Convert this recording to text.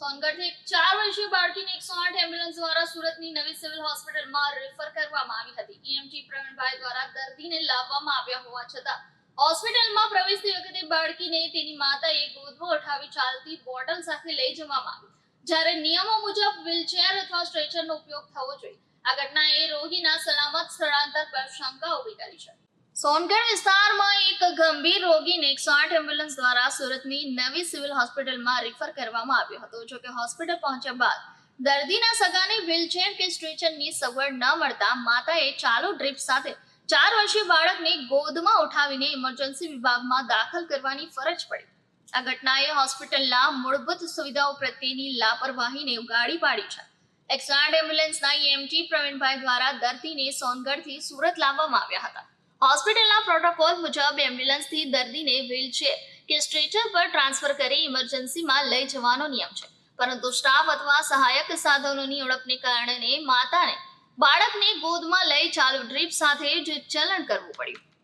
સોનગઢથી ચાર વર્ષીય બાળકીને એકસો આઠ એમ્બ્યુલન્સ દ્વારા સુરતની નવી સિવિલ હોસ્પિટલમાં રેફર કરવામાં આવી હતી. ઈએમટી પ્રવીણભાઈ દ્વારા દર્દીને લાવવામાં આવ્યા હોવા છતાં હોસ્પિટલમાં પ્રવેશતી વખતે બાળકીને તેની માતાએ ગોદમાં ઉઠાવી ચાલતી બોટલ સાથે લઈ જવામાં આવી. જ્યારે નિયમો મુજબ વ્હીલચેર અથવા સ્ટ્રેચરનો ઉપયોગ થવો જોઈએ. આ ઘટનાએ રોગીના સલામત સ્થળાંતર પર શંકા ઊભી કરી છે. સોનગઢ વિસ્તારમાં એક ગંભીર રોગીને એકસો આઠ એમ્બ્યુલન્સ દ્વારા સુરતની નવી સિવિલ હોસ્પિટલમાં રિફર કરવામાં આવ્યો હતો. જો કે હોસ્પિટલ પહોંચ્યા બાદ દર્દીના સગાને વ્હીલચેર કે સ્ટ્રેચરની સગવડ ન મળતા માતાએ ચાલુ ડ્રીપ સાથે ચાર વર્ષીય બાળકને ગોદમાં ઉઠાવીને ઇમરજન્સી વિભાગમાં દાખલ કરવાની ફરજ પડી. આ ઘટનાએ હોસ્પિટલના મૂળભૂત સુવિધાઓ પ્રત્યેની લાપરવાહીને ઉગાડી પાડી છે. એકસો આઠ એમ્બ્યુલન્સના ઈએમટી પ્રવીણભાઈ દ્વારા દર્દીને સોનગઢથી સુરત લાવવામાં આવ્યા હતા. હોસ્પિટલના પ્રોટોકોલ મુજબ એમ્બ્યુલન્સથી દર્દીને વ્હીલચેર કે સ્ટ્રેચર પર ટ્રાન્સફર કરી ઇમરજન્સીમાં લઈ જવાનો નિયમ છે. પરંતુ સ્ટાફ અથવા સહાયક સાધનોની ઓળખને કારણે માતાને બાળકને ગોદમાં લઈ ચાલુ ડ્રીપ સાથે જ ચલણ કરવું પડ્યું.